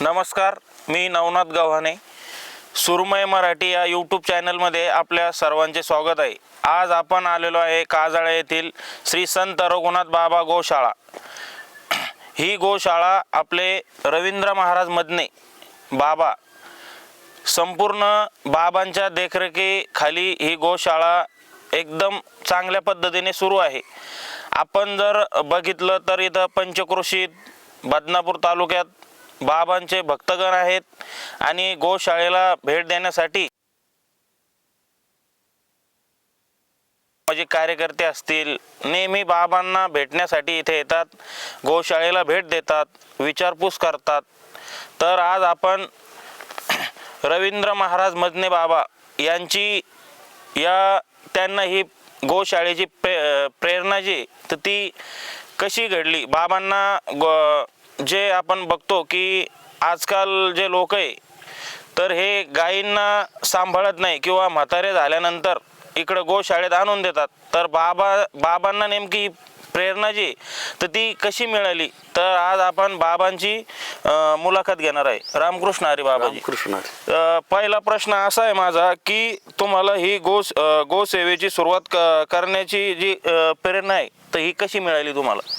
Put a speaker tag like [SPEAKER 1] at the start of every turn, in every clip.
[SPEAKER 1] नमस्कार मी नवनाथ गव्हाणे. सुरमय मराठी या यूट्यूब चॅनलमध्ये आपल्या सर्वांचे स्वागत आहे. आज आपण आलेलो आहे काजळा येथील श्री संत रघुनाथ बाबा गोशाळा. ही गोशाळा आपले रवींद्र महाराज मदने बाबा संपूर्ण बाबांच्या देखरेखीखाली ही गोशाळा एकदम चांगल्या पद्धतीने सुरू आहे. आपण जर बघितलं तर इथं पंचक्रोशीत बदनापूर तालुक्यात बाबांचे भक्तगण आहेत आणि गोशाळेला भेट देण्यासाठी माझे कार्यकर्ते असतील नेहमी बाबांना भेटण्यासाठी इथे येतात गोशाळेला भेट देतात विचारपूस करतात. तर आज आपण रवींद्र महाराज मजने बाबा यांची या त्यांना ही गोशाळेची प्रे प्रेरणा जी तर ती कशी घडली? बाबांना गो जे आपण बघतो की आजकाल जे लोक आहे तर हे गायींना सांभाळत नाही किंवा म्हातारे झाल्यानंतर इकडं गोशाळेत आणून देतात. तर बाबा बाबांना नेमकी प्रेरणा जी तर ती कशी मिळाली? तर आज आपण बाबांची मुलाखत घेणार आहे. रामकृष्ण हरी बाबाजी.
[SPEAKER 2] कृष्ण
[SPEAKER 1] पहिला प्रश्न असा आहे माझा की तुम्हाला ही गो गोसेवेची सुरुवात करण्याची जी प्रेरणा आहे तर ही कशी मिळाली तुम्हाला?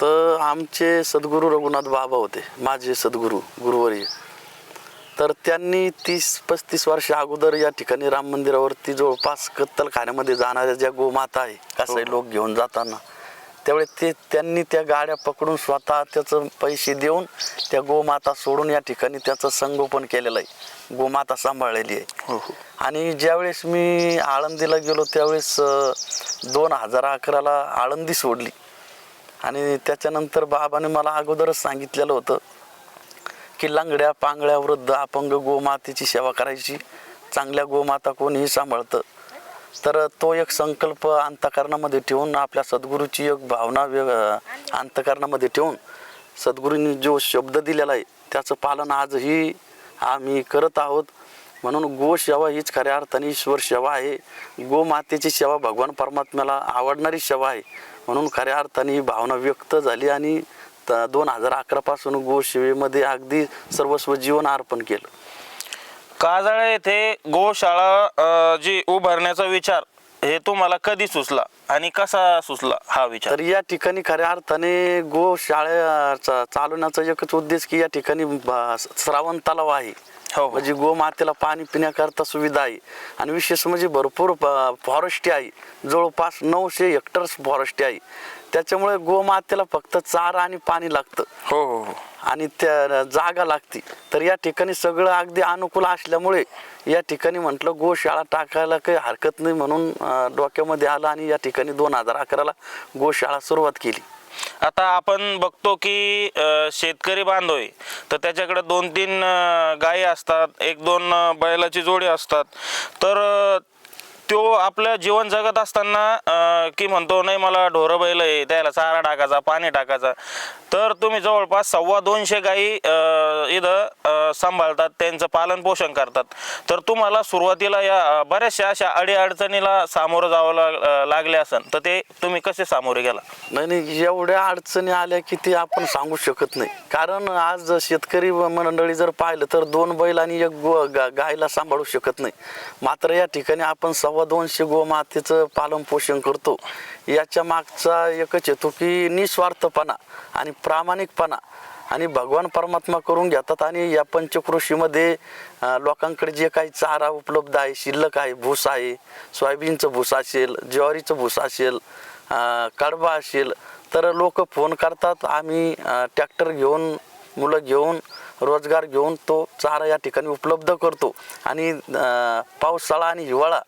[SPEAKER 2] तर आमचे सद्गुरू रघुनाथ बाबा होते माझे सद्गुरू गुरुवर्य. तर त्यांनी तीस पस्तीस वर्ष अगोदर या ठिकाणी राम मंदिरावरती जवळपास कत्तलखान्यामध्ये जाणाऱ्या ज्या गोमाता आहे कसं लोक घेऊन जाताना त्यावेळी ते त्यांनी त्या गाड्या पकडून स्वतः त्याचं पैसे देऊन त्या गोमाता सोडून या ठिकाणी त्याचं संगोपन केलेलं आहे. गोमाता सांभाळलेली आहे.
[SPEAKER 1] हो
[SPEAKER 2] आणि ज्यावेळेस मी आळंदीला गेलो त्यावेळेस दोन हजार अकराला आळंदी सोडली. आणि त्याच्यानंतर बाबाने मला अगोदरच सांगितलेलं होतं की लंगड्या पांगड्या वृद्ध अपंग गोमातेची सेवा करायची. चांगल्या गोमाता कोणीही सांभाळतं. तर तो एक संकल्प अंतकरणामध्ये ठेवून आपल्या सद्गुरूची एक भावना वेग अंतकरणामध्ये ठेवून सद्गुरूंनी जो शब्द दिलेला आहे त्याचं पालन आजही आम्ही करत आहोत. म्हणून गो सेवा हीच खऱ्या अर्थाने ईश्वर सेवा आहे. गोमातेची सेवा भगवान परमात्म्याला आवडणारी सेवा आहे. म्हणून खऱ्या अर्थाने ही भावना व्यक्त झाली आणि दोन हजार अकरापासून गोसेवेमध्ये अगदी सर्वस्व जीवन अर्पण केलं.
[SPEAKER 1] काजळा येथे गोशाळा जी उभारण्याचा विचार हे तुम्हाला कधी सुचला आणि कसा सुचला हा विचार?
[SPEAKER 2] तर या ठिकाणी खऱ्या अर्थाने गो शाळेचा चालवण्याचा एकच उद्देश की या ठिकाणी श्रावण तलाव आहे.
[SPEAKER 1] हो हो.
[SPEAKER 2] म्हणजे गोमातेला पाणी पिण्याकरता सुविधा आहे. आणि विशेष म्हणजे भरपूर फॉरेस्ट आहे. जवळपास नऊशे हेक्टर्स फॉरेस्ट आहे. त्याच्यामुळे गोमातेला फक्त चारा आणि पाणी लागतं.
[SPEAKER 1] हो हो हो.
[SPEAKER 2] आणि त्या जागा लागती. तर या ठिकाणी सगळं अगदी अनुकूल असल्यामुळे या ठिकाणी म्हटलं गोशाळा टाकायला काही हरकत नाही म्हणून डोक्यामध्ये आलं आणि या ठिकाणी दोन हजार अकराला गोशाळा सुरुवात केली.
[SPEAKER 1] आता आपण बघतो की शेतकरी बांधव आहे तर त्याच्याकडे दोन तीन गायी असतात एक दोन बैलाची जोडी असतात. तर तो आपलं जीवन जगत असताना की म्हणतो नाही मला ढोरं बैल आहे त्याला चारा टाकायचा पाणी टाकायचा. तर तुम्ही जवळपास सव्वा दोनशे गाई इथं सांभाळतात त्यांचं पालन पोषण करतात. तर तुम्हाला सुरुवातीला या बऱ्याचशा अशा अडीअडचणीला सामोरं जावं लाग लागले असन तर ते तुम्ही कसे सामोरे गेला?
[SPEAKER 2] नाही नाही एवढ्या अडचणी आल्या की ते आपण सांगू शकत नाही. कारण आज शेतकरी मंडळी जर पाहिलं तर दोन बैल आणि एक गो गा- गायला सांभाळू शकत नाही. मात्र या ठिकाणी आपण सव्वा दोनशे गोमातेचं पालन पोषण करतो. याच्या मागचा एकच हेतू की निस्वार्थपणा आणि प्रामाणिकपणा. आणि भगवान परमात्मा करून घेतात आणि या पंचकृषीमध्ये लोकांकडे जे काही चारा उपलब्ध आहे शिल्लक आहे भूस आहे सोयाबीनचं भूस असेल ज्वारीचं भूस असेल कडबा असेल तर लोक फोन करतात आम्ही ट्रॅक्टर घेऊन मुलं घेऊन रोजगार घेऊन तो चारा या ठिकाणी उपलब्ध करतो. आणि पावसाळा आणि हिवाळा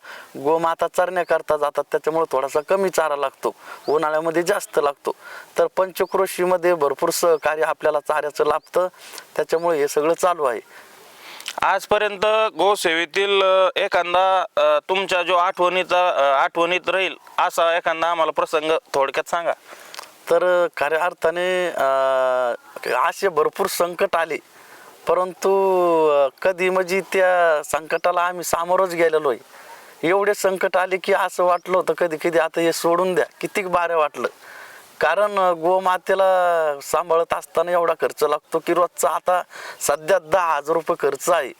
[SPEAKER 2] गोमाता चरण्याकरता जातात. त्याच्यामुळे थोडासा कमी चारा लागतो. उन्हाळ्यामध्ये जास्त लागतो. तर पंचक्रोशीमध्ये भरपूर सहकार्य आपल्याला चाऱ्याचं लाभतं. त्याच्यामुळे हे सगळं चालू आहे.
[SPEAKER 1] आजपर्यंत गोसेवेतील एखादा तुमच्या जो आठवणीचा आठवणीत राहील असा एखादा आम्हाला प्रसंग थोडक्यात सांगा.
[SPEAKER 2] तर खऱ्या अर्थाने असे भरपूर संकट आले. परंतु कधी म्हणजे त्या संकटाला आम्ही सामोरच गेलेलो आहे एवढे संकट आले की असं वाटलं होतं कधी कधी आता हे सोडून द्या. कितीक बारे वाटलं. कारण गोमातेला सांभाळत असताना एवढा खर्च लागतो की रोजचा आता सध्या दहा हजार रुपये खर्च आहे.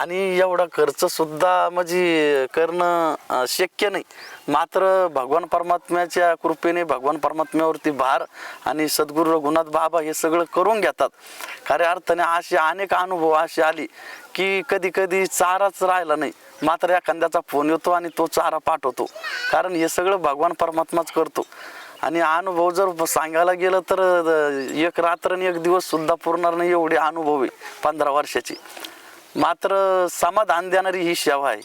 [SPEAKER 2] आणि एवढा खर्च सुद्धा म्हणजे करणं शक्य नाही. मात्र भगवान परमात्म्याच्या कृपेने भगवान परमात्म्यावरती भार आणि सद्गुरू रघुनाथ बाबा हे सगळं करून घेतात. खऱ्या अर्थाने असे अनेक अनुभव असे आले की कधी कधी चाराच राहिला नाही. मात्र एखाद्याचा फोन येतो आणि तो चारा पाठवतो. कारण हे सगळं भगवान परमात्माच करतो. आणि अनुभव जर सांगायला गेलं तर एक रात्र आणि एक दिवस सुद्धा पुरणार नाही एवढे अनुभव आहे पंधरा वर्षाची. मात्र समाधान देणारी ही सेवा आहे.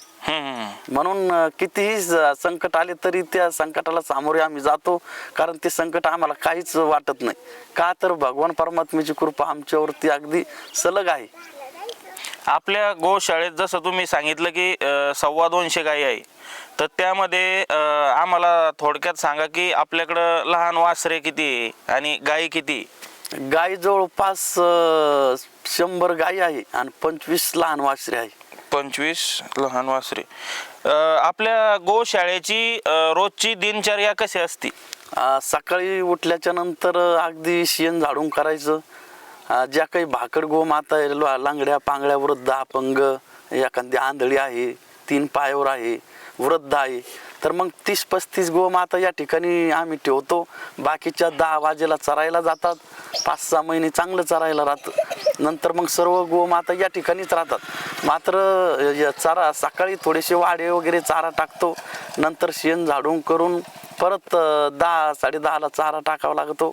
[SPEAKER 2] म्हणून कितीही संकट आले तरी त्या संकटाला सामोरे आम्ही जातो कारण ते संकट आम्हाला काहीच वाटत नाही. का तर भगवान परमात्म्याची कृपा आमच्यावरती अगदी सलग आहे.
[SPEAKER 1] आपल्या गोशाळेत जसं तुम्ही सांगितलं की सव्वा दोनशे गायी आहे. तर त्यामध्ये आम्हाला थोडक्यात सांगा की आपल्याकडं लहान वासरे किती आणि गायी किती
[SPEAKER 2] गाय जवळपास शंभर गायी आहे आणि पंचवीस लहान वासरे आहे.
[SPEAKER 1] पंचवीस लहान वासरे. अं, आपल्या गोशाळेची अं, रोजची दिनचर्या कशी असते?
[SPEAKER 2] सकाळी उठल्याच्या नंतर अगदी शेण झाडून करायचं. ज्या काही भाकड गो माता आहे, लो- लांगड्या पांगड्या वृद्ध अपंग एखादी आंधळी आहे तीन पायावर आहे वृद्ध आहे. तर मग तीस पस्तीस गोमाता या ठिकाणी आम्ही ठेवतो. बाकीच्या दहा वाजेला चरायला जातात. पाच सहा महिने चांगलं चरायला राहतं. नंतर मग सर्व गोमाता या ठिकाणीच राहतात. मात्र या चारा सकाळी थोडेसे वाडे वगैरे चारा टाकतो. नंतर शेण झाडून करून परत दहा दहा साडेदहाला चारा टाकावा लागतो.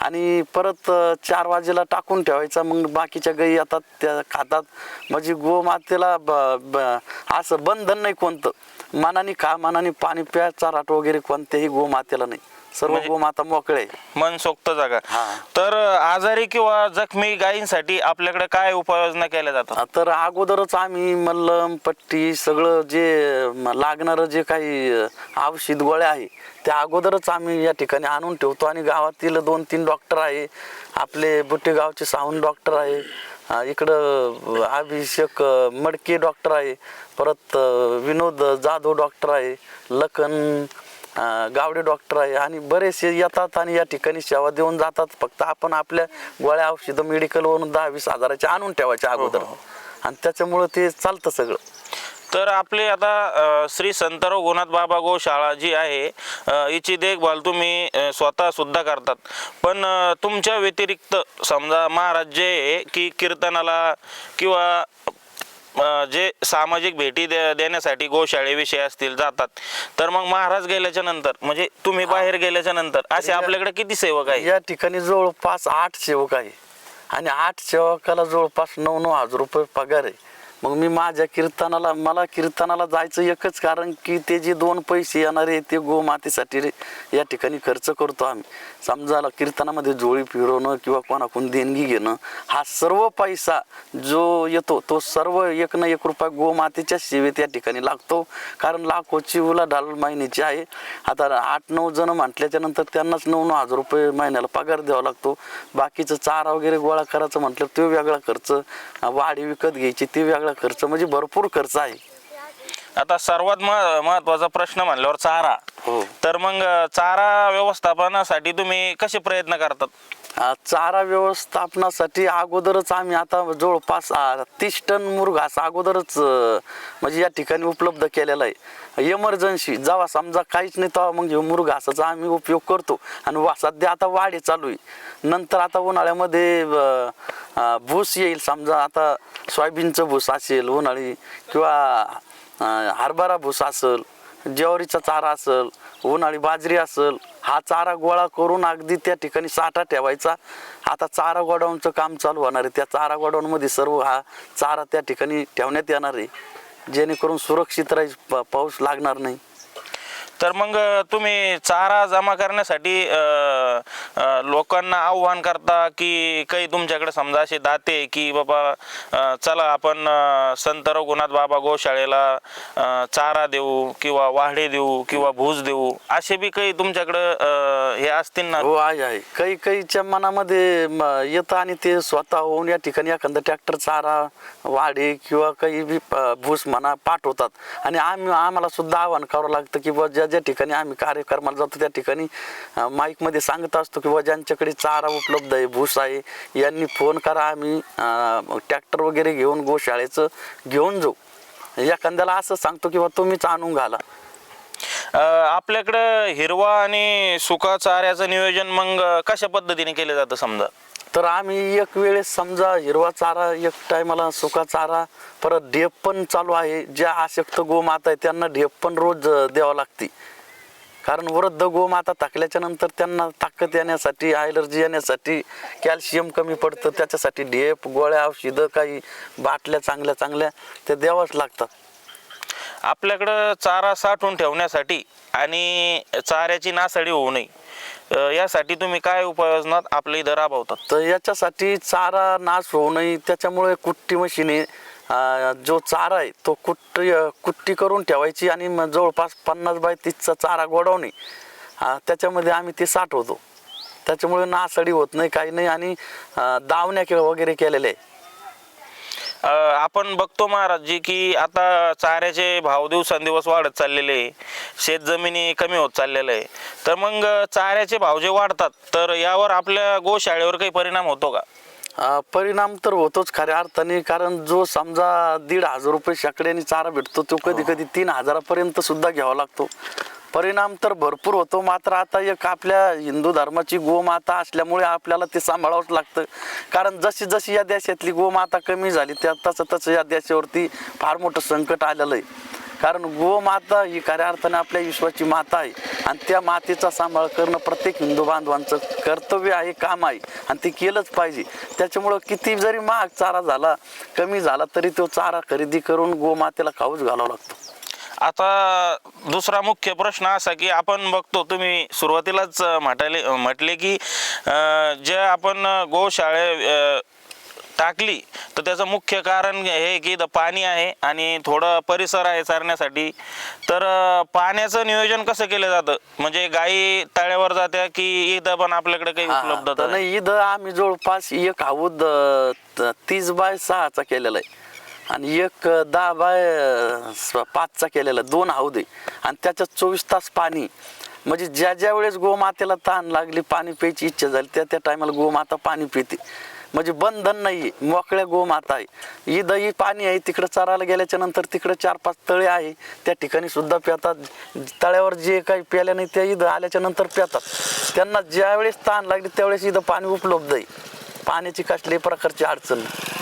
[SPEAKER 2] आणि परत चार वाजेला टाकून ठेवायचा. मग बाकीच्या गाई येतात त्या खातात. म्हणजे गोमातेला ब- ब- असं बंधन नाही कोणतं. मनाने खा मनाने पाणी प्या चाराट वगैरे कोणत्याही गोमातेला नाही. सर्व
[SPEAKER 1] म्हणजे-
[SPEAKER 2] गोमाता मोकळे आहे.
[SPEAKER 1] मनसोक्त जागा.
[SPEAKER 2] हा.
[SPEAKER 1] तर आजारी किंवा जखमी गायींसाठी आपल्याकडे काय उपाययोजना केल्या जातात?
[SPEAKER 2] तर अगोदरच आम्ही मल्लम पट्टी सगळं जे म- लागणारं जे काही अ, औषध गोळ्या आहे त्या अगोदरच आम्ही या ठिकाणी आणून ठेवतो. आणि गावातील दोन तीन डॉक्टर आहे. आपले बुट्टे गावचे सावंत डॉक्टर आहे. अ, इकडं अभिषेक अ, मडके डॉक्टर आहे. परत अ, विनोद जाधव डॉक्टर आहे. लखन अ, गावडे डॉक्टर आहे. आणि बरेचसे येतात आणि या ठिकाणी सेवा देऊन जातात. फक्त आपण आपल्या गोळ्या औषधं मेडिकलवरून दहा वीस हजाराचे आणून ठेवायचे अगोदर. आणि त्याच्यामुळं ते चालतं सगळं.
[SPEAKER 1] तर आपले आता श्री संतराव गोनाथ बाबा गोशाळा जी आहे हिची देखभाल तुम्ही स्वतः सुद्धा करतात. पण तुमच्या व्यतिरिक्त समजा महाराज जे आहे की कीर्तनाला किंवा जे सामाजिक भेटी दे देण्यासाठी गोशाळेविषयी असतील जातात. तर मग महाराज गेल्याच्यानंतर म्हणजे तुम्ही बाहेर गेल्याच्यानंतर असे आपल्याकडे किती सेवक आहे
[SPEAKER 2] या ठिकाणी जवळपास आठ सेवक आहे. आणि आठ सेवकाला जवळपास नऊ नऊ हजार रुपये पगार आहे. मग मी माझ्या कीर्तनाला मला कीर्तनाला जायचं एकच कारण की ते जे दोन पैसे येणारे ते गोमातेसाठी या ठिकाणी खर्च करतो आम्ही. समजायला कीर्तनामध्ये जोळी फिरवणं किंवा कोणाकडून देणगी घेणं हा सर्व पैसा जो येतो तो सर्व एक ना एक रुपया गोमातेच्या सेवेत या ठिकाणी लागतो. कारण लाखोची उलाढाल महिन्याची आहे. आता आठ नऊ जण म्हटल्याच्या नंतर त्यांनाच नऊ नऊ हजार रुपये महिन्याला पगार द्यावा लागतो. बाकीचं चारा वगैरे गोळा करायचं म्हटलं तो वेगळा खर्च. वाढी विकत घ्यायची ते वेगळा खर्च म्हणजे भरपूर खर्च आहे.
[SPEAKER 1] आता सर्वात मह- महत्त्वाचा प्रश्न म्हणल्यावर चारा.
[SPEAKER 2] हो.
[SPEAKER 1] तर मग चारा व्यवस्थापनासाठी तुम्ही कसे प्रयत्न करतात?
[SPEAKER 2] चारा व्यवस्थापनासाठी अगोदरच आम्ही आता जवळपास तीस टन मुरघास अगोदरच म्हणजे या ठिकाणी उपलब्ध केलेला आहे. इमर्जन्सी जेव्हा समजा काहीच नाही तेव्हा मग मुरघासाचा आम्ही उपयोग करतो. आणि वा सध्या आता वाढी चालू आहे. नंतर आता उन्हाळ्यामध्ये भूस येईल. समजा आता सोयाबीनचं भूस असेल उन्हाळी किंवा हरभरा भूस असेल ज्वारीचा चारा असेल उन्हाळी बाजरी असेल हा चारा गोळा करून अगदी त्या ठिकाणी साठा ठेवायचा. आता चारा गोडाऊनचं काम चालू होणार आहे. त्या चारा गोडाऊनमध्ये सर्व हा चारा त्या ठिकाणी ठेवण्यात येणार आहे. जेणेकरून सुरक्षित राहील प- पाऊस लागणार नाही.
[SPEAKER 1] तर मग तुम्ही चारा जमा करण्यासाठी लोकांना आव्हान करता की काही तुमच्याकडे समजा असे दाते की बाबा चला आपण संत रघुनाथ बाबा गोशाळेला चारा देऊ किंवा वाढे देऊ किंवा भूज देऊ असे बी काही तुमच्याकडं हे असतील ना?
[SPEAKER 2] हो आहे आहे. काही काहीच्या मनामध्ये येतं आणि ते स्वतः होऊन या ठिकाणी एखादा ट्रॅक्टर चारा वाढे किंवा काही बी भूस म्हणा पाठवतात. आणि आम्ही आम्हाला सुद्धा आव्हान करावं लागतं की बुवा ज्या ज्या ठिकाणी आम्ही कार्यक्रमाला जातो त्या ठिकाणी माईकमध्ये सांगत असतो किंवा ज्यांच्याकडे चारा उपलब्ध आहे भूस आहे यांनी फोन करा आम्ही ट्रॅक्टर वगैरे घेऊन गोशाळेचं घेऊन जाऊ. एखाद्याला असं सांगतो किंवा तुम्हीच आणून घाला.
[SPEAKER 1] आपल्याकडं हिरवा आणि सुका चाऱ्याचं नियोजन मग कशा पद्धतीने केलं जातं समजा?
[SPEAKER 2] तर आम्ही एक वेळेस समजा हिरवा चारा एक टायमाला सुका चारा परत ढेप पण चालू आहे. ज्या आशक्त गोमाता आहे त्यांना ढेप पण रोज द्यावं लागते. कारण वृद्ध गोमाता टाकल्याच्या नंतर त्यांना ताकद येण्यासाठी ॲलर्जी येण्यासाठी कॅल्शियम कमी पडतं. त्याच्यासाठी ढेप गोळ्या औषधं काही बाटल्या चांगल्या चांगल्या ते द्यावंच लागतात.
[SPEAKER 1] आपल्याकडं चारा साठवून ठेवण्यासाठी आणि चाऱ्याची नासाडी होऊ नये. यासाठी तुम्ही काय उपाययोजना आपल्या इथं राबवतात?
[SPEAKER 2] तर याच्यासाठी चारा नाश होऊ नये. त्याच्यामुळे कुट्टी मशीने जो चारा आहे तो कुट्टी कुट्टी करून ठेवायची आणि मग जवळपास पन्नास बाय तीसचा चारा गोडवणे त्याच्यामध्ये आम्ही ते साठवतो. त्याच्यामुळे नासडी होत नाही काही नाही. आणि दावण्या के- वगैरे केलेल्या आहे.
[SPEAKER 1] आपण बघतो महाराजजी की आता चाऱ्याचे भाव दिवसांदिवस वाढत चाललेले आहे. शेत जमिनी कमी होत चाललेलं आहे. तर मग चाऱ्याचे भाव जे वाढतात तर यावर आपल्या गोशाळेवर काही परिणाम होतो का?
[SPEAKER 2] अं, परिणाम तर होतोच खऱ्या अर्थाने कारण जो समजा दीड हजार रुपये शेकड्याने चारा भेटतो तो कधी कधी तीन हजारापर्यंत सुद्धा घ्यावा लागतो. परिणाम तर भरपूर होतो. मात्र आता एक आपल्या हिंदू धर्माची गोमाता असल्यामुळे आपल्याला ते सांभाळावंच लागतं. कारण जशी जशी या देशातली गोमाता कमी झाली त्या तसं तसं या देशावरती फार मोठं संकट आलेलं आहे. कारण गोमाता ही खऱ्या अर्थाने आपल्या विश्वाची माता आहे. आणि त्या मातेचा सांभाळ करणं प्रत्येक हिंदू बांधवांचं कर्तव्य आहे काम आहे. आणि ते केलंच पाहिजे. त्याच्यामुळं किती जरी महाग चारा झाला कमी झाला तरी तो चारा खरेदी करून गोमातेला खाऊच घालावा लागतो.
[SPEAKER 1] आता दुसरा मुख्य प्रश्न असा की आपण बघतो तुम्ही सुरुवातीलाच म्हटले म्हटले की जे आपण गोशाळे टाकली तर त्याचं मुख्य कारण हे की इथं पाणी आहे आणि थोडं परिसर आहे चारण्यासाठी. तर पाण्याचं नियोजन कसं केलं जातं? म्हणजे गाई तळ्यावर जात्या की इथं पण आपल्याकडे काही उपलब्धता
[SPEAKER 2] तर
[SPEAKER 1] नाही
[SPEAKER 2] इथं आम्ही जवळपास एक त- तीस बाय सहाचा केलेला आहे. आणि एक दहा बाय पाचचा केलेला दोन हौद आहे आणि त्याच्यात चोवीस तास पाणी. म्हणजे ज्या ज्या वेळेस गोमातेला ताण लागली पाणी प्यायची इच्छा झाली त्या त्या टायमाला गोमाता पाणी पिते. म्हणजे बंधन नाही मोकळ्या गोमाता आहे. ही ही पाणी आहे तिकडं चरायला गेल्याच्यानंतर तिकडं चार पाच तळे आहे. त्या ठिकाणी सुद्धा पितात. तळ्यावर जे काही प्याल्या नाही त्या इथं आल्याच्यानंतर पितात. त्यांना ज्यावेळेस ताण लागली त्यावेळेस इथं पाणी उपलब्ध आहे. पाण्याची कसल्याही प्रकारची अडचण नाही.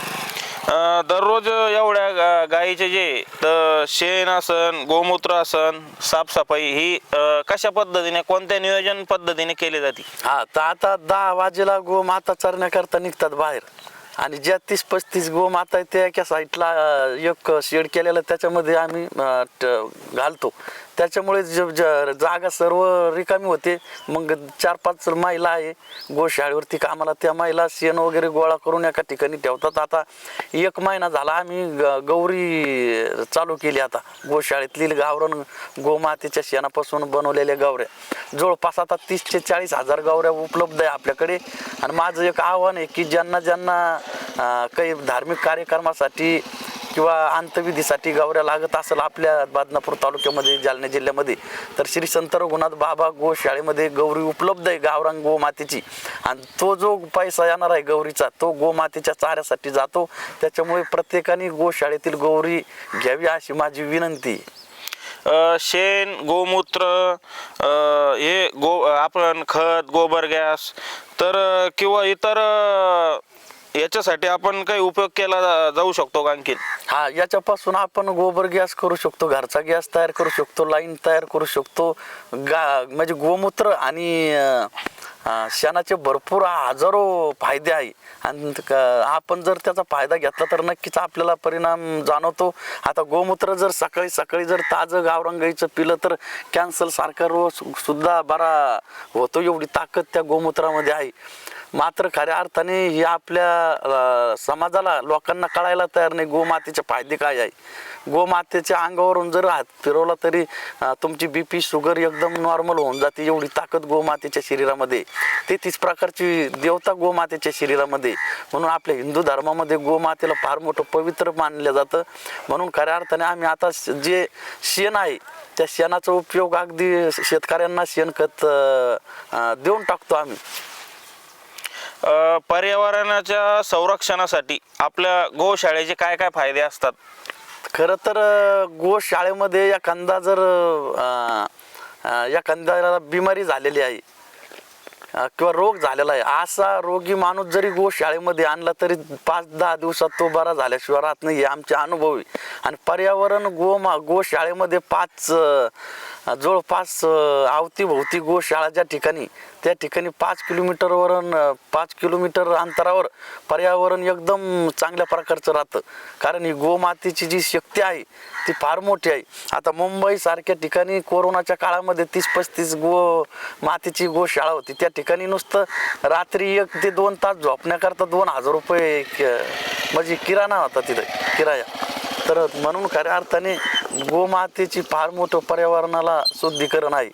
[SPEAKER 1] अं, दररोज एवढ्या गा- गाईचे जे तर शेण असन गोमूत्र असन साफसफाई ही अं, कशा पद्धतीने कोणत्या नियोजन पद्धतीने केली जाते?
[SPEAKER 2] हा तर आता दहा वाजेला गो माता चरण्याकरता निघतात बाहेर. आणि ज्या तीस पस्तीस गो माता आहे त्या एका साईडला अं, एक शेड केलेलं त्याच्यामध्ये आम्ही अं, ट- घालतो. त्याच्यामुळे ज- ज- जागा सर्व रिकामी होते. मग चार पाच महिला आहे गोशाळेवरती कामाला त्या महिला शेण वगैरे गोळा करून एका ठिकाणी ठेवतात. आता एक महिना झाला आम्ही ग- गौरी चालू केली आता. गोशाळेतली गावरण गोमातेच्या शेणापासून बनवलेल्या गावऱ्या. जवळपास आता तीस ते चाळीस हजार गावऱ्या उपलब्ध आहे आपल्याकडे. आणि माझं एक आव्हान आहे की ज्यांना ज्यांना अं, काही धार्मिक कार्यक्रमासाठी किंवा अंतविधीसाठी गावऱ्या लागत असेल आपल्या बादनापूर तालुक्यामध्ये जालना जिल्ह्यामध्ये तर श्री संत रघुनाथ बाबा गो शाळेमध्ये गौरी उपलब्ध आहे गावरांग गोमातेची. आणि तो जो पैसा येणार आहे गौरीचा तो गोमातेच्या चाऱ्यासाठी जातो. त्याच्यामुळे प्रत्येकाने गोशाळेतील गौरी घ्यावी अशी माझी विनंती
[SPEAKER 1] शेण गोमूत्र हे गो आपण खत गोबर गॅस तर किंवा इतर याच्यासाठी आपण काही उपयोग केला जा- जाऊ शकतो का आणखी
[SPEAKER 2] हा याच्यापासून आपण गोबर गॅस करू शकतो घरचा गॅस तयार करू शकतो लाईन तयार करू शकतो गा म्हणजे गोमूत्र आणि अं, शेणाचे भरपूर हजारो फायदे आहे. आणि क- आपण जर त्याचा फायदा घेतला तर नक्कीच आपल्याला परिणाम जाणवतो. आता गोमूत्र जर सकाळी सकाळी जर ताजं गावरंगाईचं पिलं तर कॅन्सर सारखा रोग सुद्धा बरा होतो. एवढी ताकद त्या गोमूत्रामध्ये आहे. मात्र खऱ्या अर्थाने हे आपल्या समाजाला लोकांना कळायला तयार नाही गोमातेचे फायदे काय आहे. गोमातेच्या अंगावरून जर हात फिरवला तरी तुमची बी पी शुगर एकदम नॉर्मल होऊन जाते. एवढी ताकद गोमातेच्या शरीरामध्ये. ते तीच प्रकारची देवता गोमातेच्या शरीरामध्ये म्हणून आपल्या हिंदू धर्मामध्ये गोमातेला फार मोठं पवित्र मानलं जातं. म्हणून खऱ्या अर्थाने आम्ही आता जे शेण आहे त्या शेणाचा उपयोग अगदी शेतकऱ्यांना शेणखत देऊन टाकतो आम्ही.
[SPEAKER 1] पर्यावरणाच्या संरक्षणासाठी आपल्या गोशाळेचे काय काय फायदे असतात?
[SPEAKER 2] खरं तर गोशाळेमध्ये एखादा जर अं, एखाद्याला बिमारी झालेली आहे किंवा रोग झालेला आहे. असा रोगी माणूस जरी गोशाळेमध्ये आणला तरी पाच दहा दिवसात तो बरा झाल्याशिवाय राहत नाही हे आमचे अनुभव आहे. आणि पर्यावरण गो गोशाळेमध्ये पाच जवळपास अवतीभोवती गोशाळा ज्या ठिकाणी त्या ठिकाणी पाच किलोमीटरवरून पाच किलोमीटर अंतरावर पर्यावरण एकदम चांगल्या प्रकारचं राहतं. कारण ही गोमातेची जी शक्ती आहे ती फार मोठी आहे. आता मुंबईसारख्या ठिकाणी कोरोनाच्या काळामध्ये तीस पस्तीस गो मातीची गोशाळा होती. त्या ठिकाणी नुसतं रात्री एक ते दोन तास झोपण्याकरता दोन हजार रुपये म्हणजे किराणा होता तिथे किराया. तर म्हणून खऱ्या अर्थाने गोमातेची फार मोठं पर्यावरणाला शुद्धीकरण आहे.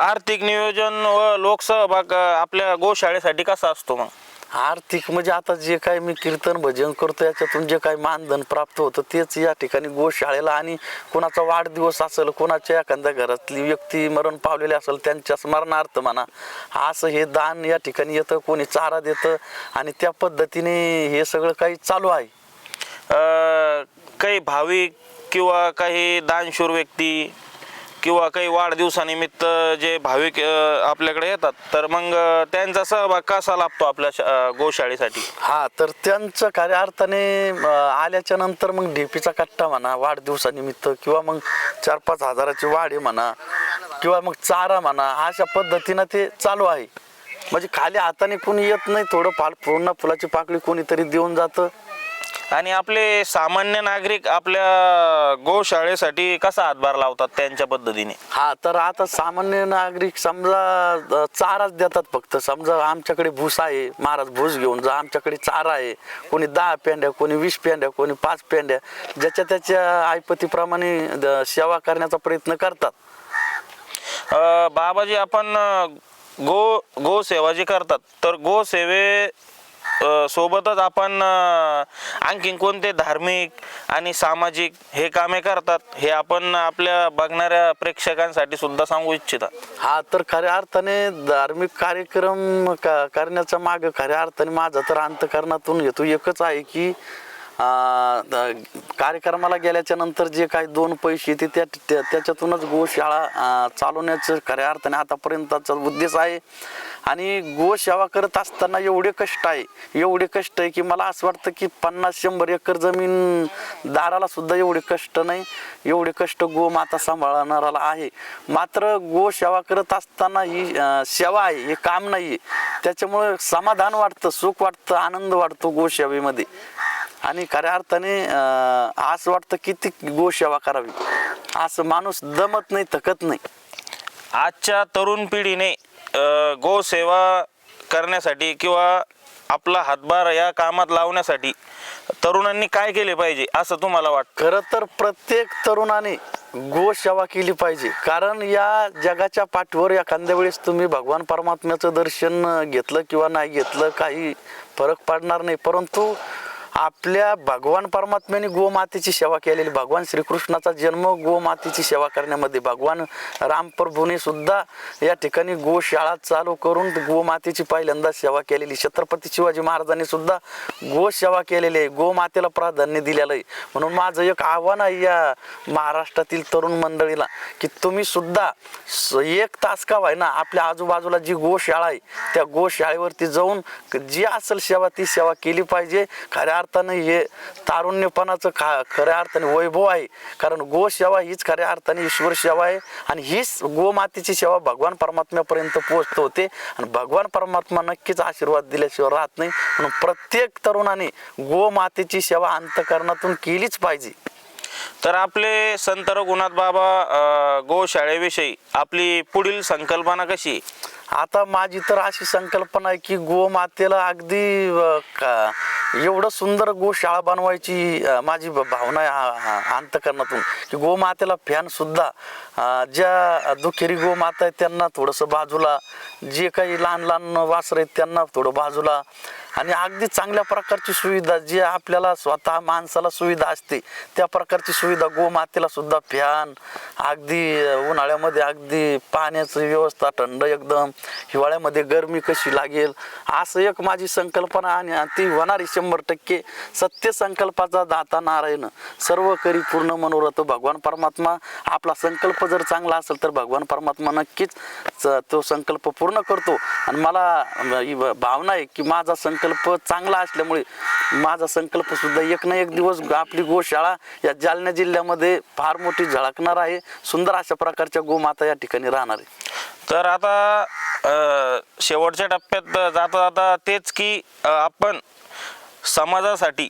[SPEAKER 1] आर्थिक नियोजन व लोकसहभाग आपल्या गोशाळेसाठी कसा असतो मग?
[SPEAKER 2] आर्थिक म्हणजे आता जे काही मी कीर्तन भजन करतो याच्यातून जे काही मानधन प्राप्त होतं तेच या ठिकाणी गोशाळेला आणि कोणाचा वाढदिवस असेल कोणाच्या एखाद्या घरातली व्यक्ती मरण पावलेली असेल त्यांच्या स्मरणार्थ म्हणा असं हे दान या ठिकाणी येतं कोणी चारा देतं आणि त्या पद्धतीने हे सगळं काही चालू आहे.
[SPEAKER 1] काही भाविक किंवा काही दानशूर व्यक्ती किंवा काही वाढदिवसानिमित्त जे भाविक आपल्याकडे येतात तर मग त्यांचा सहभाग कसा लाभतो आपल्या गोशाळेसाठी?
[SPEAKER 2] हा तर त्यांचं कार्य अर्थाने आल्याच्यानंतर मग ढेपीचा कट्टा म्हणा वाढदिवसानिमित्त किंवा मग चार पाच हजाराची वाढी म्हणा किंवा मग चारा म्हणा अशा पद्धतीनं ते चालू आहे. म्हणजे खाली हाताने कोणी येत नाही थोडं फार पूर्ण फुलाची पाकळी कोणीतरी देऊन जातं.
[SPEAKER 1] आणि आपले सामान्य नागरिक आपल्या गोशाळेसाठी कसा हातभार लावतात त्यांच्या पद्धतीने?
[SPEAKER 2] हा तर आता सामान्य नागरिक समजा अं, चाराच देतात फक्त. समजा आमच्याकडे भूस आहे महाराज भूस घेऊन जा आमच्याकडे चारा आहे. कोणी दहा पेंड्या कोणी वीस पेंड्या कोणी पाच पेंड्या ज्याच्या त्याच्या ऐपतीप्रमाणे द- सेवा करण्याचा प्रयत्न करतात.
[SPEAKER 1] अ, बाबाजी आपण अ, गो गो सेवा जी करतात तर गो सेवे अ, सोबतच आपण अ, आणखीन कोणते धार्मिक आणि सामाजिक हे कामे करतात हे आपण आपल्या बघणाऱ्या प्रेक्षकांसाठी सुद्धा सांगू इच्छिता
[SPEAKER 2] हा तर खऱ्या अर्थाने धार्मिक कार्यक्रम का- करण्याचा माग खऱ्या अर्थाने माझा तर अंतकरणातून येतो. एकच आहे की कार्यक्रमाला गेल्याच्यानंतर जे काही दोन पैसे येते त्या त्या- त्याच्यातूनच गोशाळा चालवण्याचं खऱ्या अर्थाने आतापर्यंतचा उद्देश आहे. आणि गोसेवा करत असताना एवढे कष्ट आहे. एवढे कष्ट आहे की मला असं वाटतं की पन्नास शंभर एकर जमीन दाराला सुद्धा एवढे कष्ट नाही. एवढे कष्ट गोमाता सांभाळणाराला आहे. मात्र गोसेवा करत असताना ही सेवा आहे हे काम नाही आहे. त्याच्यामुळे समाधान वाटतं सुख वाटतं आनंद वाटतो गोसेवेमध्ये आणि खऱ्या अर्थाने असं वाटतं किती गोसेवा करावी. असं माणूस दमत नाही थकत नाही.
[SPEAKER 1] आजच्या तरुण पिढीने अ, गो सेवा करण्यासाठी किंवा आपला हातभार या कामात लावण्यासाठी तरुणांनी काय केले पाहिजे असं तुम्हाला वाटतं?
[SPEAKER 2] खरं तर प्रत्येक तरुणाने गोसेवा केली पाहिजे. कारण या जगाच्या पाठीवर एखाद्या वेळेस तुम्ही भगवान परमात्म्याचं दर्शन घेतलं किंवा नाही घेतलं काही फरक पडणार नाही. परंतु आपल्या भगवान परमात्म्याने गोमातेची सेवा केलेली भगवान श्रीकृष्णाचा जन्म गोमातेची सेवा करण्यामध्ये भगवान रामप्रभूने सुद्धा या ठिकाणी गोशाळा चालू करून गोमातेची पहिल्यांदा सेवा केलेली. छत्रपती शिवाजी महाराजांनी सुद्धा गोसेवा केलेली आहे. गोमातेला प्राधान्य दिलेलं आहे. म्हणून माझं एक आव्हान आहे या महाराष्ट्रातील तरुण मंडळीला की तुम्ही सुद्धा स- एक तास का ना आपल्या आजूबाजूला जी गोशाळा आहे त्या गोशाळेवरती जाऊन जी असेल सेवा ती सेवा केली पाहिजे. खऱ्या अर्थानं हे तारुण्यपणाचं खा खऱ्या अर्थाने वैभव आहे. कारण गो सेवा हीच खऱ्या अर्थाने ईश्वर सेवा आहे आणि हीच गोमातेची सेवा भगवान परमात्म्यापर्यंत पोहोचत होते. आणि भगवान परमात्मा नक्कीच आशीर्वाद दिल्याशिवाय राहत नाही. म्हणून प्रत्येक तरुणाने गोमातेची सेवा अंतकरणातून केलीच पाहिजे.
[SPEAKER 1] तर आपले संत रघुनाथ बाबा गोशाळेविषयी आपली पुढील संकल्पना कशी? आहे?
[SPEAKER 2] आता माझी तर अशी संकल्पना आहे की गोमातेला अगदी का एवढं सुंदर गोशाळा बनवायची माझी भावना आहे अंतकरणातून. की गोमातेला फॅन सुद्धा ज्या दुखेरी गोमाता आहेत त्यांना थोडंसं बाजूला जे काही लहान लहान वासर आहेत त्यांना थोडं बाजूला. आणि अगदी चांगल्या प्रकारची सुविधा जी आपल्याला स्वतः माणसाला सुविधा असते त्या प्रकारची सुविधा गोमातेला सुद्धा फॅन अगदी उन्हाळ्यामध्ये अगदी पाण्याची व्यवस्था थंड एकदम. हिवाळ्यामध्ये गरमी कशी लागेल? असं एक माझी संकल्पना आणि ती होणारी शंभर टक्के सत्य संकल्पाचा दाता नारायण. सर्व करी पूर्ण मनोरथ भगवान परमात्मा. आपला संकल्प जर चांगला असेल तर भगवान परमात्मा नक्कीच तो संकल्प पूर्ण करतो. आणि मला भावना आहे की माझा संकल्प चांगला असल्यामुळे माझा संकल्प सुद्धा एक ना एक दिवस आपली गोशाळा या जालना जिल्ह्यामध्ये फार मोठी झळकणार आहे. सुंदर अशा प्रकारच्या गोमाता या ठिकाणी राहणार आहे.
[SPEAKER 1] तर आता अ, शेवटच्या टप्प्यात जाता जाता तेच की अ, आपण समाजासाठी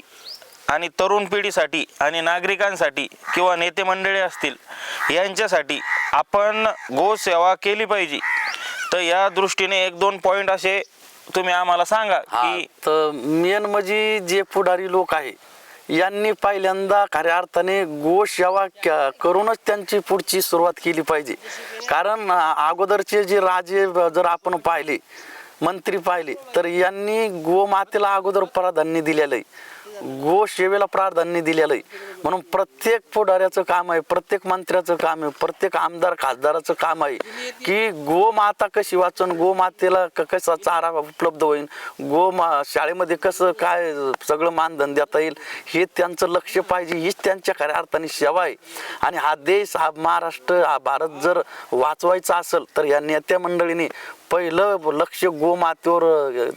[SPEAKER 1] आणि तरुण पिढीसाठी आणि नागरिकांसाठी किंवा नेते मंडळी असतील यांच्यासाठी आपण गोसेवा केली पाहिजे. तर या दृष्टीने एक दोन पॉईंट असे तुम्ही आम्हाला सांगा
[SPEAKER 2] हा,
[SPEAKER 1] की
[SPEAKER 2] तर मेन म्हणजे जे पुढारी लोक आहे यांनी पहिल्यांदा खऱ्या अर्थाने गोश यावा करूनच त्यांची पुढची सुरुवात केली पाहिजे. कारण अगोदरचे जे राजे जर आपण पाहिले मंत्री पाहिले तर यांनी गोमातेला अगोदर प्राधान्य दिलेलं आहे. गोसेवेला प्राधान्य दिलेलं आहे. म्हणून प्रत्येक पुढाऱ्याचं काम आहे प्रत्येक मंत्र्याचं काम आहे प्रत्येक आमदार खासदाराचं काम आहे की गोमाता कशी वाचन गोमातेला क- कसा चारा उपलब्ध होईल गो मा शाळेमध्ये कसं काय सगळं मानधन देता येईल हे त्यांचं लक्ष पाहिजे हीच त्यांच्या खऱ्या अर्थाने सेवा आहे. आणि हा देश हा महाराष्ट्र हा भारत जर वाचवायचा असेल तर या नेत्या मंडळीने पहिलं लक्ष गोमातेवर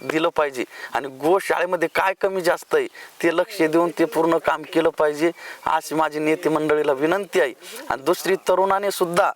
[SPEAKER 2] दिलं पाहिजे. आणि गो शाळेमध्ये काय कमी जास्त आहे ते लक्ष देऊन ते पूर्ण काम केलं पाहिजे अशी माझी नेते मंडळीला विनंती आहे. आणि दुसरी तरुणाने सुद्धा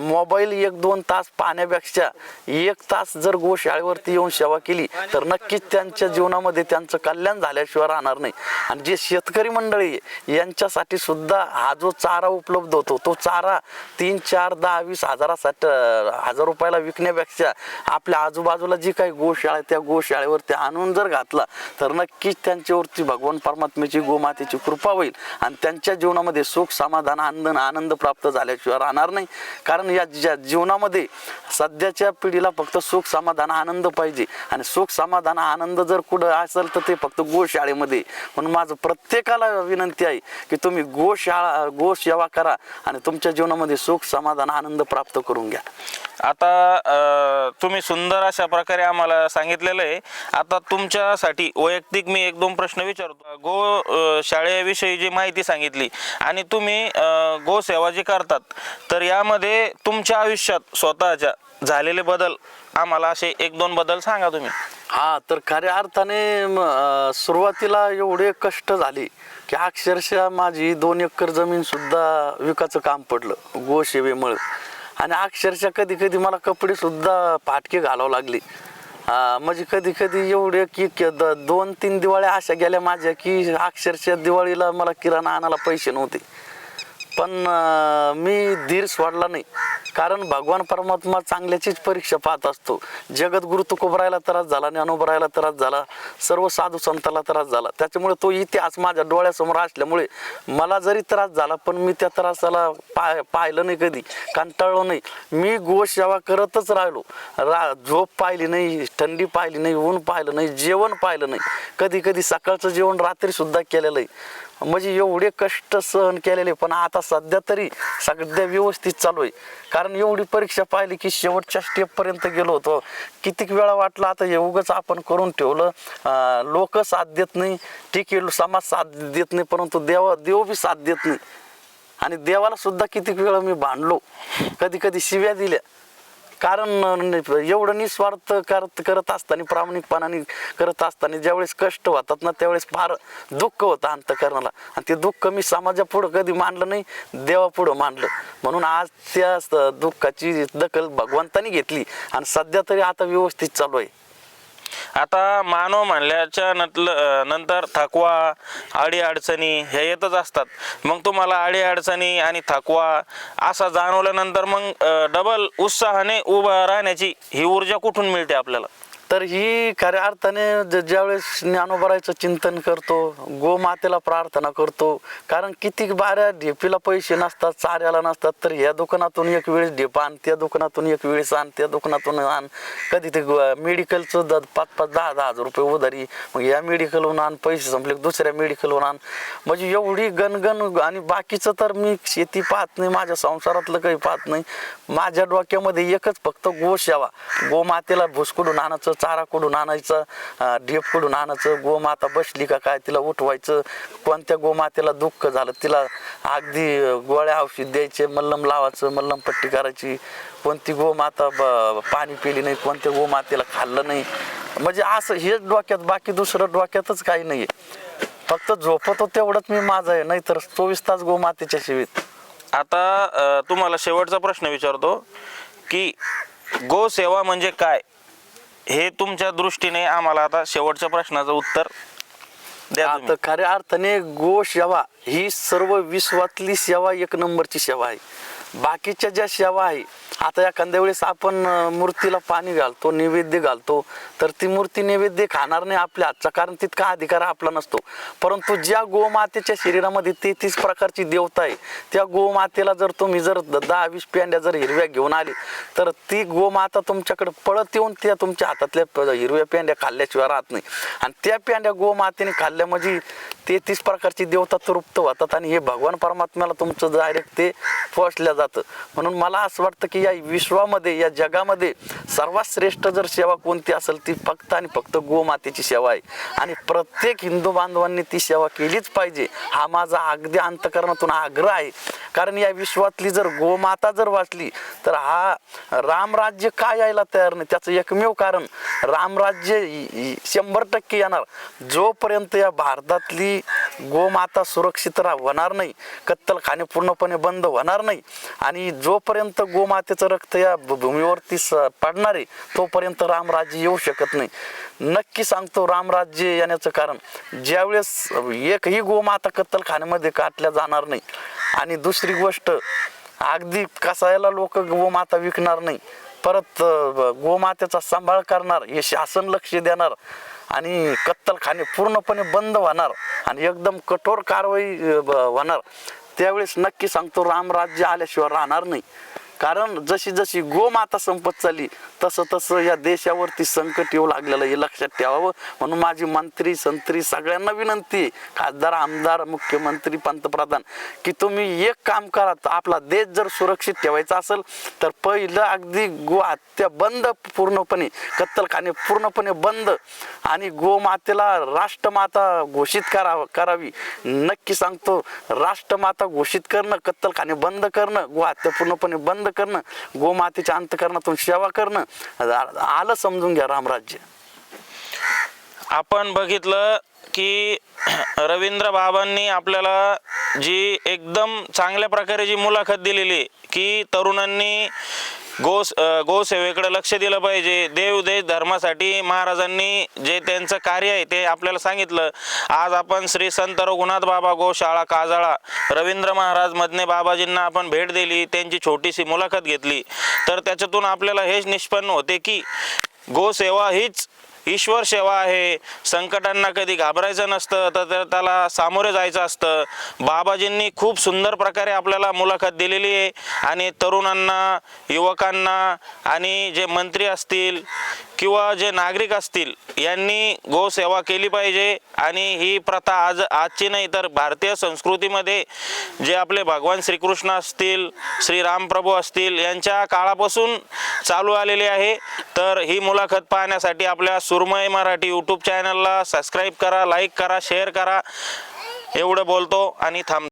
[SPEAKER 2] मोबाईल एक दोन तास पाहण्यापेक्षा एक तास जर गो शाळेवरती येऊन सेवा केली तर नक्कीच त्यांच्या जीवनामध्ये त्यांचं कल्याण झाल्याशिवाय राहणार नाही. आणि जे शेतकरी मंडळी यांच्यासाठी सुद्धा हा जो चारा उपलब्ध होतो तो चारा तीन चार दहा वीस हजारासाठी हजार रुपयाला विकण्यापेक्षा आपल्या आजूबाजूला जी काही गोशाळा आहे, त्या गोशाळेवरती आणून जर घातला तर नक्कीच त्यांच्यावरती भगवान परमात्म्याची गोमातेची कृपा होईल आणि त्यांच्या जीवनामध्ये सुख समाधान आनंद आनंद प्राप्त झाल्याशिवाय राहणार नाही. कारण या ज्या जीवनामध्ये सध्याच्या पिढीला फक्त सुख समाधान आनंद पाहिजे आणि सुख समाधान आनंद जर कुठं असेल तर ते फक्त गोशाळेमध्ये. म्हणून माझं प्रत्येकाला विनंती आहे की तुम्ही गोशाळा गोसेवा करा आणि तुमच्या जीवनामध्ये सुख समाधान आनंद प्राप्त करून घ्या.
[SPEAKER 1] आता तू तुम्ही सुंदर अशा प्रकारे आम्हाला सांगितलेलं आहे. आता तुमच्यासाठी वैयक्तिक मी एक दोन प्रश्न विचारतो. गो शाळेविषयी जी माहिती सांगितली आणि तुम्ही गो गोसेवा जी करतात तर यामध्ये तुमच्या आयुष्यात स्वतःच्या झालेले बदल आम्हाला असे एक दोन बदल सांगा तुम्ही.
[SPEAKER 2] हा तर खऱ्या अर्थाने सुरुवातीला एवढे कष्ट झाले की अक्षरशः माझी दोन एकर जमीन सुद्धा विकाचं काम पडलं गोसेवेमुळे आणि अक्षरशः कधी कधी मला कपडे सुद्धा फाटके घालावं लागले. म्हणजे कधी कधी एवढे की द- दोन तीन दिवाळ्या अशा गेल्या माझ्या की अक्षरशः दिवाळीला मला किराणा आणायला पैसे नव्हते. पण मी धीर सोडला नाही. कारण भगवान परमात्मा चांगल्याचीच परीक्षा पाहत असतो. जगद्गुरु तुकोबरायला त्रास झाला ज्ञानोबरायला त्रास झाला. सर्व साधू संताला त्रास झाला. त्याच्यामुळे तो इतिहास माझ्या डोळ्यासमोर असल्यामुळे मला जरी त्रास झाला पण मी त्या त्रासाला पाह पाहिलं नाही कधी. कंटाळलो नाही. मी गोसेवा करतच राहिलो. रा झोप पाहिली नाही थंडी पाहिली नाही ऊन पाहिलं नाही जेवण पाहिलं नाही. कधी कधी सकाळचं जेवण रात्रीसुद्धा केलेलं आहे. म्हणजे एवढे कष्ट सहन केलेले पण आता सध्या तरी सध्या व्यवस्थित चालू आहे. कारण एवढी परीक्षा पाहिली की शेवटच्या स्टेप पर्यंत गेलो होतो. कितीक वेळा वाटलं आता हे आपण करून ठेवलं. लोक साथ देत नाही. ठीक आहे समाज साथ देत नाही परंतु देवा देव बी साथ देत नाही. आणि देवाला सुद्धा कितीक वेळा मी भांडलो. कधी कधी शिव्या दिल्या. कारण एवढं निस्वार्थ करत करत असताना प्रामाणिकपणाने करत असताना ज्यावेळेस कष्ट होतात ना त्यावेळेस फार दुःख होतं अंतकरणाला. आणि ते दुःख मी समाजापुढं कधी मांडलं नाही देवापुढं मांडलं. म्हणून आज त्या दुःखाची दखल भगवंतानी घेतली. आणि सध्या तरी आता व्यवस्थित चालू आहे.
[SPEAKER 1] आता मानव म्हणल्याच्या नतल नंतर थकवा अडी अडचणी हे येतच असतात. मग तुम्हाला अडी अडचणी आणि थकवा असा जाणवल्यानंतर मग डबल उत्साहाने उभं राहण्याची ही ऊर्जा कुठून मिळते आपल्याला?
[SPEAKER 2] तर ही खऱ्या अर्थाने ज- ज्यावेळेस ज्ञानोबरायचं चिंतन करतो गोमातेला प्रार्थना करतो कारण किती बाऱ्या ढेपीला पैसे नसतात चाऱ्याला नसतात तर ह्या दुकानातून एक वेळेस ढेप आण त्या दुकानातून एक वेळेस आण त्या दुकानातून आण. कधी ते मेडिकलचं द पाच पाच दहा दहा हजार रुपये उधारी मग या मेडिकलहून आण पैसे संपले की दुसऱ्या मेडिकलहून आण. म्हणजे एवढी गणगण आणि बाकीचं तर मी शेती पाहत नाही माझ्या संसारातलं काही पाहत नाही. माझ्या डोक्यामध्ये एकच फक्त गोसेवा गोमातेला भुसकुडून आणायचं चारा कुडून आणायचं ढेप कुडून आणायचं गोमाता बसली का काय तिला उठवायचं कोणत्या गोमातेला दुःख झालं तिला अगदी गोळ्या औषध द्यायचे मल्लम लावायचं मल्लम पट्टी करायची कोणती गोमाता ब- पाणी पिली नाही कोणत्या गोमातेला खाल्लं नाही. म्हणजे असं हेच डोक्यात बाकी दुसरं डोक्यातच काही नाही फक्त झोपतो तेवढंच मी माझं आहे नाहीतर चोवीस तास गोमातेच्या शिवीत.
[SPEAKER 1] आता तुम्हाला शेवटचा प्रश्न विचारतो की गोसेवा म्हणजे काय? हे तुमच्या दृष्टीने आम्हाला आता शेवटच्या प्रश्नाचं उत्तर द्या तुम्ही.
[SPEAKER 2] आता खऱ्या अर्थाने गो सेवा ही सर्व विश्वातली सेवा एक नंबरची सेवा आहे बाकीच्या ज्या सेवा आहे आता एखाद्या वेळेस आपण मूर्तीला पाणी घालतो नैवेद्य घालतो तर ती मूर्ती नैवेद्य खाणार नाही आपल्या हातचा कारण तितका अधिकार आपला नसतो. परंतु ज्या गोमातेच्या शरीरामध्ये तेहतीस प्रकारची देवता आहे त्या गोमातेला जर तुम्ही जर द- दहा वीस पेंड्या जर हिरव्या घेऊन आले तर ती गोमाता तुमच्याकडे पळत येऊन त्या तुमच्या हातातल्या प- हिरव्या पेंड्या खाल्ल्याशिवाय राहत नाही. आणि त्या पेंड्या गोमातेने खाल्ल्या म्हणजे तेहतीस प्रकारची देवता तृप्त होतात आणि हे भगवान परमात्म्याला तुमचं डायरेक्ट ते पोचल्या जातं. म्हणून मला असं वाटतं की या विश्वामध्ये या जगामध्ये सर्वात श्रेष्ठ जर सेवा कोणती असेल ती फक्त आणि फक्त गोमातेची सेवा आहे. आणि प्रत्येक हिंदू बांधवांनी ती सेवा केलीच पाहिजे. हा माझा अगदी अंतकरणातून आग्रह आहे. कारण या विश्वातली जर गोमाता जर वाचली तर हा रामराज्य का यायला तयार नाही? त्याचं एकमेव कारण रामराज्य शंभर टक्के येणार. जोपर्यंत या भारतातली गोमाता सुरक्षित रा- होणार नाही कत्तलखाने पूर्णपणे बंद होणार नाही आणि जोपर्यंत गोमातेचं रक्त या भूमीवरती स- पडणार आहे तोपर्यंत रामराज्य येऊ शकत नाही. नक्की सांगतो रामराज्य येण्याचं कारण ज्यावेळेस एकही गोमाता कत्तलखान्यामध्ये काटल्या जाणार नाही आणि दुसरी गोष्ट अगदी कसायला लोक गोमाता विकणार नाही परत गोमातेचा सांभाळ करणार हे शासन लक्ष देणार आणि कत्तलखाने पूर्णपणे बंद होणार आणि एकदम कठोर कारवाई होणार. त्यावेळेस नक्की सांगतो रामराज्य आल्याशिवाय राहणार नाही. कारण जशी जशी गोमाता संपत चालली तसं तसं या देशावरती संकट येऊ लागलेलं हे लक्षात ठेवावं. म्हणून माझी मंत्री संत्री सगळ्यांना विनंती आहे. खासदार आमदार मुख्यमंत्री पंतप्रधान की तुम्ही एक काम करा आपला देश जर सुरक्षित ठेवायचा असेल तर पहिलं अगदी गो हत्या बंद पूर्णपणे कत्तलखाने पूर्णपणे बंद आणि गोमातेला राष्ट्रमाता घोषित करा करावी. नक्की सांगतो राष्ट्रमाता घोषित करणं कत्तलखाने बंद करणं गो हत्या पूर्णपणे बंद करणं गोमातेच्या अंतकरणातून सेवा करणं आलं समजून घ्या रामराज्य
[SPEAKER 1] आपण बघितलं की रवींद्र बाबांनी आपल्याला जी एकदम चांगल्या प्रकारे जी मुलाखत दिलेली की तरुणांनी गो गोसेवेकडे लक्ष दिलं पाहिजे. देव देश धर्मासाठी महाराजांनी जे त्यांचं कार्य आहे ते आपल्याला सांगितलं. आज आपण श्री संत रघुनाथ बाबा गोशाळा काजाळा रवींद्र महाराज मधने बाबाजींना आपण भेट दिली त्यांची छोटीशी मुलाखत घेतली. तर त्याच्यातून आपल्याला हेच निष्पन्न होते की गोसेवा हीच ईश्वर सेवा आहे. संकटांना कधी घाबरायचं नसतं तर त्याला सामोरे जायचं असतं. बाबाजींनी खूप सुंदर प्रकारे आपल्याला मुलाखत दिलेली आहे. आणि तरुणांना युवकांना आणि जे मंत्री असतील किंवा जे नागरिक असतील यांनी गोसेवा केली पाहिजे. आणि ही प्रथा आज आजची नाही तर भारतीय संस्कृतीमध्ये जे आपले भगवान श्रीकृष्ण असतील श्रीरामप्रभू असतील यांच्या काळापासून चालू आलेली आहे. तर ही मुलाखत पाहण्यासाठी आपल्या सुरमय मराठी यूट्यूब चॅनलला सबस्क्राईब करा लाईक करा शेअर करा. एवढं बोलतो आणि थांब